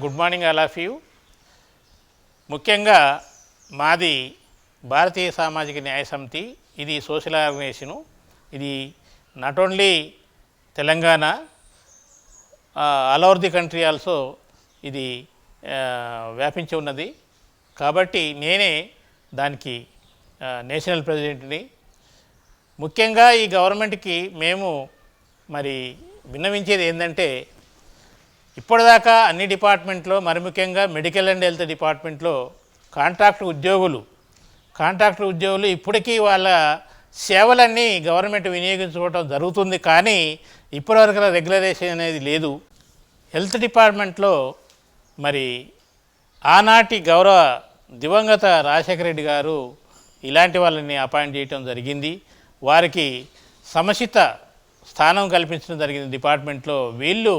Good morning all of you ముఖ్యంగా మాది భారతీయ సామాజిక న్యాయ సమితి ఇది సోషల్ ఆర్గనైజేషను ఇది not only Telangana all over the country also ఇది వ్యాపించి ఉన్నది. కాబట్టి నేనే దానికి నేషనల్ ప్రెసిడెంట్ని ముఖ్యంగా ఈ గవర్నమెంట్కి మేము మరి విన్నవించేది ఏంటంటే ఇప్పటిదాకా అన్ని డిపార్ట్మెంట్లో మరి ముఖ్యంగా మెడికల్ అండ్ హెల్త్ డిపార్ట్మెంట్లో కాంట్రాక్ట్ ఉద్యోగులు కాంట్రాక్ట్ ఉద్యోగులు ఇప్పటికీ వాళ్ళ సేవలన్నీ గవర్నమెంట్ వినియోగించుకోవడం జరుగుతుంది కానీ ఇప్పటివరకు రెగ్యులరైజేషన్ అనేది లేదు. హెల్త్ డిపార్ట్మెంట్లో మరి ఆనాటి గౌరవ దివంగత రాజశేఖర రెడ్డి గారు ఇలాంటి వాళ్ళని అపాయింట్ చేయటం జరిగింది. వారికి సమచిత స్థానం కల్పించడం జరిగింది డిపార్ట్మెంట్లో. వీళ్ళు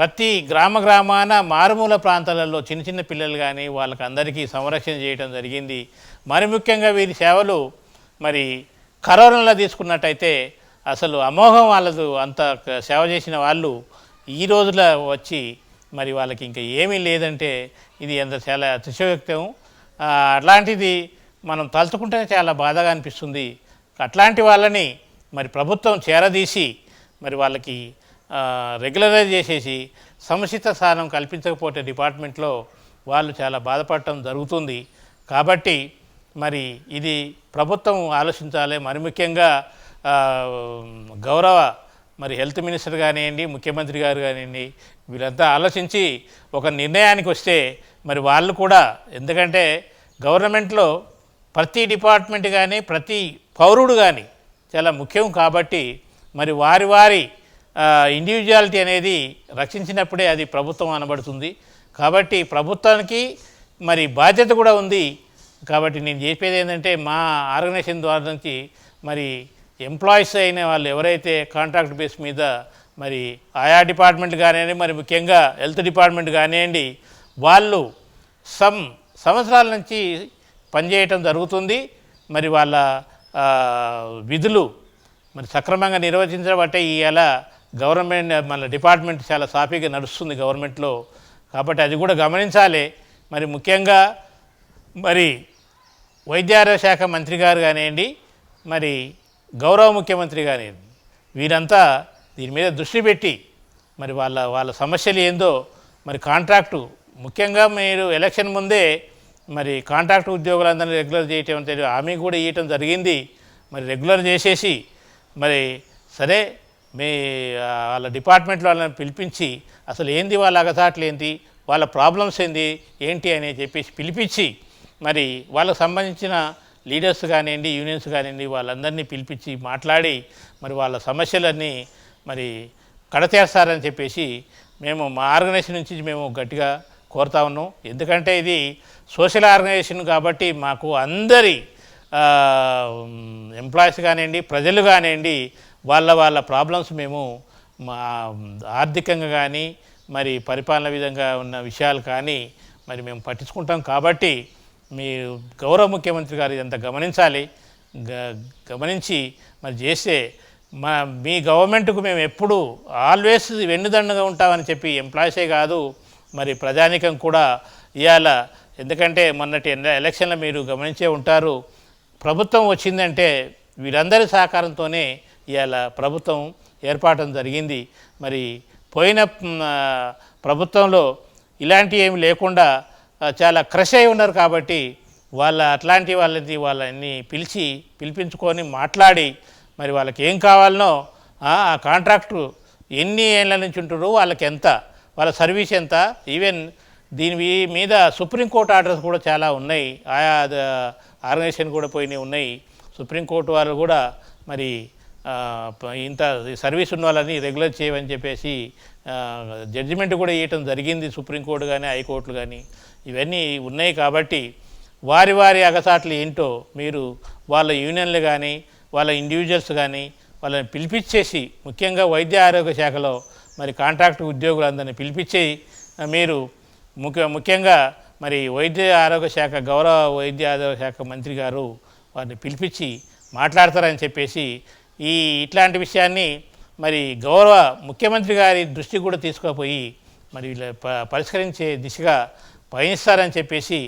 ప్రతి గ్రామ గ్రామాన మారుమూల ప్రాంతాలలో చిన్న చిన్న పిల్లలు కానీ వాళ్ళకి అందరికీ సంరక్షణ చేయడం జరిగింది. మరి ముఖ్యంగా వీరి సేవలు మరి కరోనాలో తీసుకున్నట్టయితే అసలు అమోఘం వాళ్ళదు అంత సేవ చేసిన వాళ్ళు ఈ రోజుల వచ్చి మరి వాళ్ళకి ఇంకా ఏమీ లేదంటే ఇది ఎంత చాలా అతిశయోక్తం. అట్లాంటిది మనం తలుచుకుంటే చాలా బాధగా అనిపిస్తుంది. అట్లాంటి వాళ్ళని మరి ప్రభుత్వం చేరదీసి మరి వాళ్ళకి రెగ్యులరైజ్ చేసేసి సముచిత స్థానం కల్పించకపోతే డిపార్ట్మెంట్లో వాళ్ళు చాలా బాధపడటం జరుగుతుంది. కాబట్టి మరి ఇది ప్రభుత్వం ఆలోచించాలి. మరి ముఖ్యంగా గౌరవ మరి హెల్త్ మినిస్టర్ కానివ్వండి ముఖ్యమంత్రి గారు కానివ్వండి వీళ్ళంతా ఆలోచించి ఒక నిర్ణయానికి వస్తే మరి వాళ్ళు కూడా ఎందుకంటే గవర్నమెంట్లో ప్రతి డిపార్ట్మెంట్ కానీ ప్రతి పౌరుడు కానీ చాలా ముఖ్యం కాబట్టి మరి వారి వారి ఇండివిజువాలిటీ అనేది రక్షించినప్పుడే అది ప్రభుత్వం అనబడుతుంది. కాబట్టి ప్రభుత్వానికి మరి బాధ్యత కూడా ఉంది. కాబట్టి నేను చెప్పేది ఏంటంటే మా ఆర్గనైజేషన్ ద్వారా నుంచి మరి ఎంప్లాయీస్ అయిన వాళ్ళు ఎవరైతే కాంట్రాక్ట్ బేస్ మీద మరి ఆయా డిపార్ట్మెంట్ కానివ్వండి మరి ముఖ్యంగా హెల్త్ డిపార్ట్మెంట్ కానివ్వండి వాళ్ళు సమ్ సంవత్సరాల నుంచి పనిచేయటం జరుగుతుంది. మరి వాళ్ళ విధులు మరి సక్రమంగా నిర్వచించబట్టే ఇవాళ గవర్నమెంట్ మన డిపార్ట్మెంట్ చాలా సాఫీగా నడుస్తుంది గవర్నమెంట్లో. కాబట్టి అది కూడా గమనించాలి. మరి ముఖ్యంగా మరి వైద్యారోగ్య శాఖ మంత్రి గారు కానివ్వండి మరి గౌరవ ముఖ్యమంత్రి కానివ్వండి వీరంతా దీని మీద దృష్టి పెట్టి మరి వాళ్ళ వాళ్ళ సమస్యలు ఏందో మరి కాంట్రాక్టు ముఖ్యంగా మీరు ఎలక్షన్ ముందే మరి కాంట్రాక్ట్ ఉద్యోగులందరినీ రెగ్యులర్ చేయటం తెలియదు ఆమె కూడా ఇవ్వటం జరిగింది. మరి రెగ్యులర్ చేసేసి మరి సరే మీ వాళ్ళ డిపార్ట్మెంట్లో వాళ్ళని పిలిపించి అసలు ఏంది వాళ్ళ అగసాట్లు ఏంటి వాళ్ళ ప్రాబ్లమ్స్ ఏంది? ఏంటి అని చెప్పేసి పిలిపించి మరి వాళ్ళకు సంబంధించిన లీడర్స్ కానివ్వండి యూనియన్స్ కానివ్వండి వాళ్ళందరినీ పిలిపించి మాట్లాడి మరి వాళ్ళ సమస్యలన్నీ మరి కడతేస్తారని చెప్పేసి మేము మా ఆర్గనైజేషన్ నుంచి మేము గట్టిగా కోరుతా ఉన్నాం. ఎందుకంటే ఇది సోషల్ ఆర్గనైజేషన్ కాబట్టి మాకు అందరి ఎంప్లాయీస్ కానివ్వండి ప్రజలు కానివ్వండి వాళ్ళ వాళ్ళ ప్రాబ్లమ్స్ మేము మా ఆర్థికంగా కానీ మరి పరిపాలన విధంగా ఉన్న విషయాలు కానీ మరి మేము పట్టించుకుంటాం కాబట్టి మీరు గౌరవ ముఖ్యమంత్రి గారు ఇదంతా గమనించాలి. గ- గమనించి మరి చేస్తే మా మీ గవర్నమెంట్కు మేము ఎప్పుడు ఆల్వేస్ వెన్నుదండగా ఉంటామని చెప్పి ఎంప్లాయీసే కాదు మరి ప్రజానికం కూడా ఇవాళ ఎందుకంటే మొన్నటి ఎలక్షన్లో మీరు గమనించే ఉంటారు ప్రభుత్వం వచ్చిందంటే వీరందరి సహకారంతోనే ఇవాళ ప్రభుత్వం ఏర్పాటం జరిగింది. మరి పోయిన ప్రభుత్వంలో ఇలాంటి ఏమి లేకుండా చాలా క్రష్ అయి ఉన్నారు కాబట్టి వాళ్ళ అట్లాంటి వాళ్ళని వాళ్ళని పిలిచి పిలిపించుకొని మాట్లాడి మరి వాళ్ళకి ఏం కావాలనో ఆ కాంట్రాక్టు ఎన్ని ఏళ్ళ నుంచి ఉంటున్నారు వాళ్ళకి ఎంత వాళ్ళ సర్వీస్ ఎంత ఈవెన్ దీని మీద సుప్రీంకోర్టు ఆర్డర్స్ కూడా చాలా ఉన్నాయి. ఆయా ఆర్గనైజేషన్ కూడా పోయినాయి ఉన్నాయి. సుప్రీంకోర్టు వాళ్ళు కూడా మరి ఇంత సర్వీస్ ఉన్న వాళ్ళని రెగ్యులర్ చేయమని చెప్పేసి జడ్జిమెంట్ కూడా ఇవ్వటం జరిగింది సుప్రీంకోర్టు కానీ హైకోర్టులు కానీ ఇవన్నీ ఉన్నాయి కాబట్టి వారి వారి అగసాట్లు ఏంటో మీరు వాళ్ళ యూనియన్లు కానీ వాళ్ళ ఇండివిజువల్స్ కానీ వాళ్ళని పిలిపించేసి ముఖ్యంగా వైద్య ఆరోగ్య శాఖలో మరి కాంట్రాక్ట్ ఉద్యోగులందరినీ పిలిపించి ఆ, మీరు ముఖ్య ముఖ్యంగా మరి వైద్య ఆరోగ్య శాఖ గౌరవ వైద్య ఆరోగ్య శాఖ మంత్రి గారు వారిని పిలిపించి మాట్లాడతారని చెప్పేసి ఈ ఇట్లాంటి విషయాన్ని మరి గౌరవ ముఖ్యమంత్రి గారి దృష్టి కూడా తీసుకుపోయి మరి పరిష్కరించే దిశగా పయనిస్తారని చెప్పేసి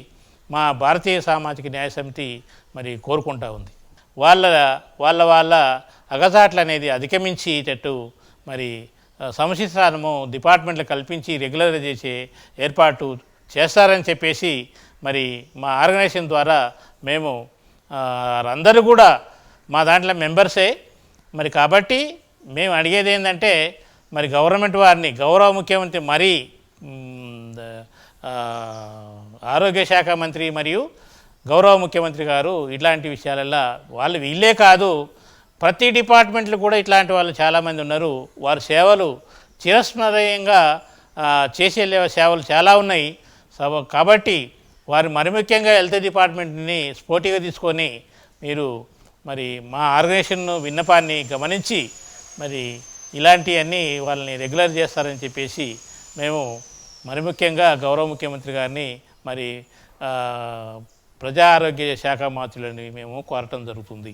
మా భారతీయ సామాజిక న్యాయ సమితి మరి కోరుకుంటా ఉంది. వాళ్ళ వాళ్ళ వాళ్ళ అగజాట్లు అనేది అధిగమించేటట్టు మరి ఆ, డిపార్ట్మెంట్లు కల్పించి రెగ్యులర్ చేసే ఏర్పాటు చేస్తారని చెప్పేసి మరి మా ఆర్గనైజేషన్ ద్వారా మేము అందరూ కూడా మా దాంట్లో మెంబర్సే మరి కాబట్టి మేము అడిగేది ఏంటంటే మరి గవర్నమెంట్ వారిని గౌరవ ముఖ్యమంత్రి మరీ ఆరోగ్య శాఖ మంత్రి మరియు గౌరవ ముఖ్యమంత్రి గారు ఇట్లాంటి విషయాలల్లో వాళ్ళు వీళ్ళే కాదు ప్రతి డిపార్ట్మెంట్లు కూడా ఇట్లాంటి వాళ్ళు చాలామంది ఉన్నారు. వారి సేవలు చిరస్మరణీయంగా చేసే సేవలు చాలా ఉన్నాయి. కాబట్టి వారు మరి ముఖ్యంగా హెల్త్ డిపార్ట్మెంట్ని స్పోర్టివ్గా తీసుకొని మీరు మరి మా ఆర్గనైజేషన్ విన్నపాన్ని గమనించి మరి ఇలాంటివన్నీ వాళ్ళని రెగ్యులర్ చేస్తారని చెప్పేసి మేము మరి ముఖ్యంగా గౌరవ ముఖ్యమంత్రి గారిని మరి ప్రజా ఆరోగ్య శాఖ మంత్రులని మేము కోరటం జరుగుతుంది.